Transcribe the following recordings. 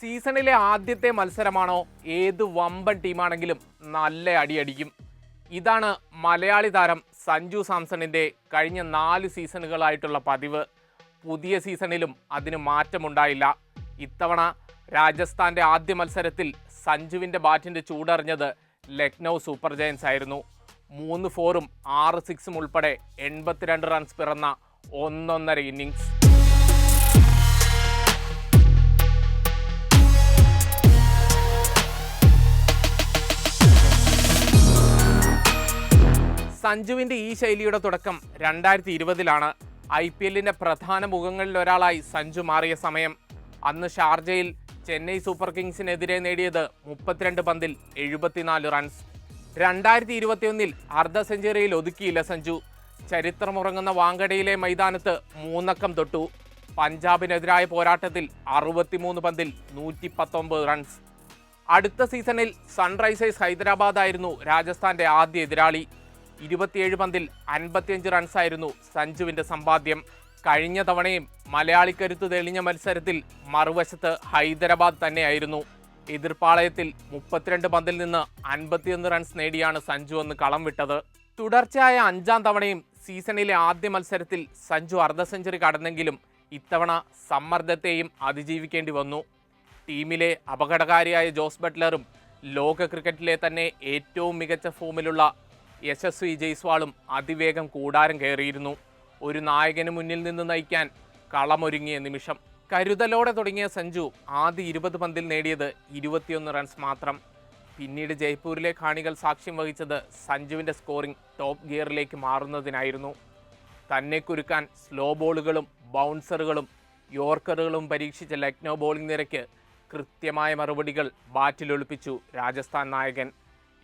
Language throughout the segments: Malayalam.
സീസണിലെ ആദ്യത്തെ മത്സരമാണോ? ഏത് വമ്പൻ ടീമാണെങ്കിലും നല്ല അടിയടിക്കും ഇതാണ് മലയാളി താരം സഞ്ജു സാംസണിന്റെ കഴിഞ്ഞ നാല് സീസണുകളായിട്ടുള്ള പതിവ്. പുതിയ സീസണിലും അതിന് മാറ്റമുണ്ടായില്ല. ഇത്തവണ രാജസ്ഥാന്റെ ആദ്യ മത്സരത്തിൽ സഞ്ജുവിന്റെ ബാറ്റിന്റെ ചൂടറിഞ്ഞത് ലക്നൗ സൂപ്പർ ജയൻസ് ആയിരുന്നു. മൂന്ന് ഫോറും ആറ് സിക്സും ഉൾപ്പെടെ എൺപത്തിരണ്ട് റൺസ് പിറന്ന ഒന്നൊന്നര ഇന്നിങ്സ് സഞ്ജുവിന്റെ ഈ ശൈലിയുടെ തുടക്കം രണ്ടായിരത്തി ഇരുപതിലാണ് ഐ പി എല്ലിന്റെ പ്രധാന മുഖങ്ങളിൽ ഒരാളായി സഞ്ജു മാറിയ സമയം. അന്ന് ഷാർജയിൽ ചെന്നൈ സൂപ്പർ കിങ്സിനെതിരെ നേടിയത് മുപ്പത്തിരണ്ട് പന്തിൽ എഴുപത്തിനാല് റൺസ്. രണ്ടായിരത്തി ഇരുപത്തിയൊന്നിൽ അർദ്ധ സെഞ്ചുറിയിൽ ഒതുക്കിയില്ല സഞ്ജു. ചരിത്രമുറങ്ങുന്ന വാങ്കടയിലെ മൈതാനത്ത് മൂന്നക്കം തൊട്ടു. പഞ്ചാബിനെതിരായ പോരാട്ടത്തിൽ അറുപത്തിമൂന്ന് പന്തിൽ നൂറ്റി പത്തൊമ്പത് റൺസ്. അടുത്ത സീസണിൽ സൺറൈസേഴ്സ് ഹൈദരാബാദ് ആയിരുന്നു രാജസ്ഥാന്റെ ആദ്യ എതിരാളി. ഇരുപത്തിയേഴ് പന്തിൽ അൻപത്തിയഞ്ച് റൺസായിരുന്നു സഞ്ജുവിന്റെ സമ്പാദ്യം. കഴിഞ്ഞ തവണയും മലയാളിക്കരുത്ത് തെളിഞ്ഞ മത്സരത്തിൽ മറുവശത്ത് ഹൈദരാബാദ് തന്നെയായിരുന്നു. എതിർപ്പാളയത്തിൽ മുപ്പത്തിരണ്ട് പന്തിൽ നിന്ന് അൻപത്തിയൊന്ന് റൺസ് നേടിയാണ് സഞ്ജു അന്ന് കളം വിട്ടത്. തുടർച്ചയായ അഞ്ചാം തവണയും സീസണിലെ ആദ്യ മത്സരത്തിൽ സഞ്ജു അർദ്ധ സെഞ്ചുറി കടന്നെങ്കിലും ഇത്തവണ സമ്മർദ്ദത്തെയും അതിജീവിക്കേണ്ടി വന്നു. ടീമിലെ അപകടകാരിയായ ജോസ് ബട്ട്ലറും ലോക ക്രിക്കറ്റിലെ തന്നെ ഏറ്റവും മികച്ച ഫോമിലുള്ള യശസ്വി ജയ്സ്വാളും അതിവേഗം കൂടാരം കയറിയിരുന്നു. ഒരു നായകന് മുന്നിൽ നിന്ന് നയിക്കാൻ കളമൊരുങ്ങിയ നിമിഷം. കരുതലോടെ തുടങ്ങിയ സഞ്ജു ആദ്യ ഇരുപത് പന്തിൽ നേടിയത് ഇരുപത്തിയൊന്ന് റൺസ് മാത്രം. പിന്നീട് ജയ്പൂരിലെ കാണികൾ സാക്ഷ്യം വഹിച്ചത് സഞ്ജുവിന്റെ സ്കോറിംഗ് ടോപ്പ് ഗിയറിലേക്ക് മാറുന്നതിനായിരുന്നു. തന്നെ കുരുക്കാൻ സ്ലോ ബോളുകളും ബൗൺസറുകളും യോർക്കറുകളും പരീക്ഷിച്ച ലക്നൗ ബോളിംഗ് നിരയ്ക്ക് കൃത്യമായ മറുപടികൾ ബാറ്റിലൊളിപ്പിച്ചു രാജസ്ഥാൻ നായകൻ.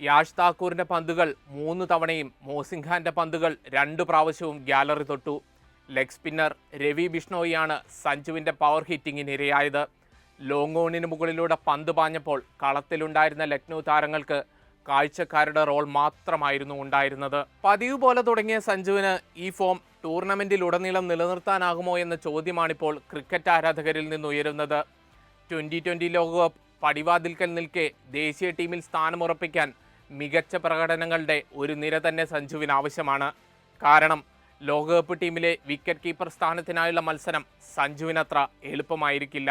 യാഷ് താക്കൂറിന്റെ പന്തുകൾ മൂന്ന് തവണയും മോസിൻഖാന്റെ പന്തുകൾ രണ്ട് പ്രാവശ്യവും ഗ്യാലറി തൊട്ടു. ലെഗ് സ്പിന്നർ രവി ബിഷ്ണോയിയാണ് സഞ്ജുവിന്റെ പവർ ഹിറ്റിംഗിന് ഇരയായത്. ലോങ് ഓണിന് മുകളിലൂടെ പന്ത് പാഞ്ഞപ്പോൾ കളത്തിലുണ്ടായിരുന്ന ലക്നൗ താരങ്ങൾക്ക് കാഴ്ചക്കാരുടെ റോൾ മാത്രമായിരുന്നു ഉണ്ടായിരുന്നത്. പതിവ് പോലെ തുടങ്ങിയ സഞ്ജുവിന് ഈ ഫോം ടൂർണമെന്റിലുടനീളം നിലനിർത്താനാകുമോ എന്ന ചോദ്യമാണിപ്പോൾ ക്രിക്കറ്റ് ആരാധകരിൽ നിന്ന് ഉയരുന്നത്. ട്വന്റി ട്വന്റി ലോകകപ്പ് പടിവാതിൽക്കൽ നിൽക്കെ ദേശീയ ടീമിൽ സ്ഥാനമുറപ്പിക്കാൻ മികച്ച പ്രകടനങ്ങളുടെ ഒരു നിര തന്നെ സഞ്ജുവിന് ആവശ്യമാണ്. കാരണം ലോകകപ്പ് ടീമിലെ വിക്കറ്റ് കീപ്പർ സ്ഥാനത്തിനായുള്ള മത്സരം സഞ്ജുവിനത്ര എളുപ്പമായിരിക്കില്ല.